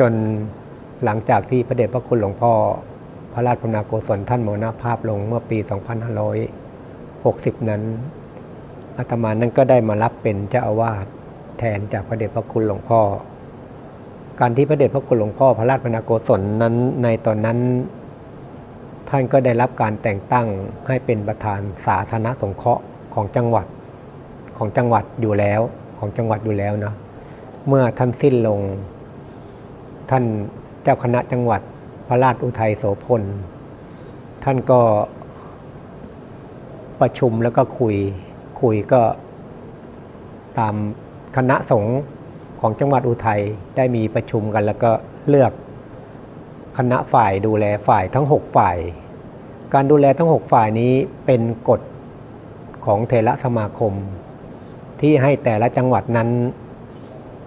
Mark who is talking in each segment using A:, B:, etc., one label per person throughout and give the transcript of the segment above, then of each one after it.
A: จนหลังจากที่พระเดชพระคุณหลวงพ่อ พระราชพนาโกศลท่านมรณภาพลงเมื่อปี 2560 นั้นอาตมานั้นก็ได้มารับเป็นเจ้าอาวาสแทนจากพระเดชพระคุณหลวงพ่อ การที่พระเดชพระคุณหลวงพ่อ พระราชพนาโกศลนั้นในตอนนั้น ท่านก็ได้รับการแต่งตั้งให้เป็นประธานสาธารณสงเคราะห์ของจังหวัดของจังหวัดอยู่แล้วของจังหวัดอยู่แล้วนะเมื่อท่านสิ้นลง ท่านเจ้าคณะจังหวัดพระราชอุทัยโสพล ท่านก็ประชุมแล้วก็คุยคุยก็ตามคณะสงฆ์ของจังหวัดอุทัยได้มีประชุมกัน แล้วก็เลือกคณะฝ่ายดูแลฝ่ายทั้ง 6 ฝ่าย การดูแลทั้ง 6 ฝ่ายนี้เป็นกฎของเทระสมาคม ที่ให้แต่ละจังหวัดนั้น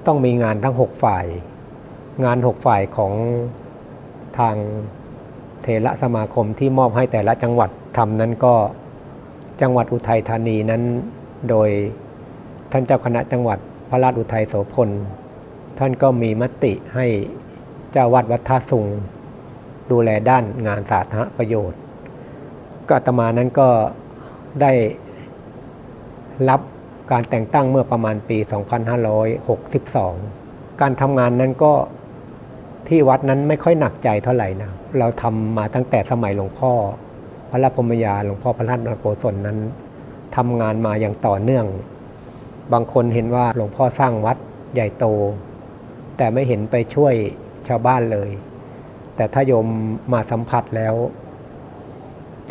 A: ต้องมีงานทั้ง 6 ฝ่าย งาน 6 ฝ่ายของทางเทระสมาคมที่มอบให้แต่ละจังหวัดทำนั้นก็จังหวัดอุทัยธานีนั้น โดยท่านเจ้าคณะจังหวัดพระราชอุทัยโสพล ท่านก็มีมติให้เจ้าวัดวัดท่าสุง ดูแลด้านงานสาธารณประโยชน์ ก็ตมานั้นก็ได้รับการแต่งตั้งเมื่อประมาณปี 2562 การทำงานนั้นก็ ที่วัดนั้นไม่ค่อยหนักใจเท่าไหร่นะเราทำมาตั้งแต่สมัยหลวงพ่อ พระราชพมยาหลวงพ่อพระราชมโกศลนั้นทำงานมาอย่างต่อเนื่อง บางคนเห็นว่าหลวงพ่อสร้างวัดใหญ่โต แต่ไม่เห็นไปช่วยชาวบ้านเลย แต่ถ้าโยมมาสัมผัสแล้ว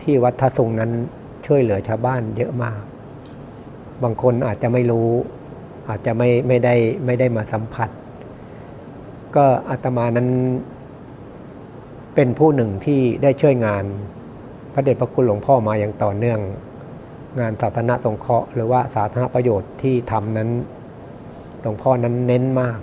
A: ที่วัดทสุงนั้นช่วยเหลือชาวบ้านเยอะมาก บางคนอาจจะไม่รู้ อาจจะไม่ไม่ได้ไม่ได้มาสัมผัส ก็อาตมานั้นเป็นผู้หนึ่งที่ได้ช่วยงานพระเดชพระคุณหลวงพ่อมาอย่างต่อเนื่อง งานสาธารณสงเคราะห์หรือว่าสาธารณประโยชน์ที่ทำนั้นหลวงพ่อนั้นเน้นมาก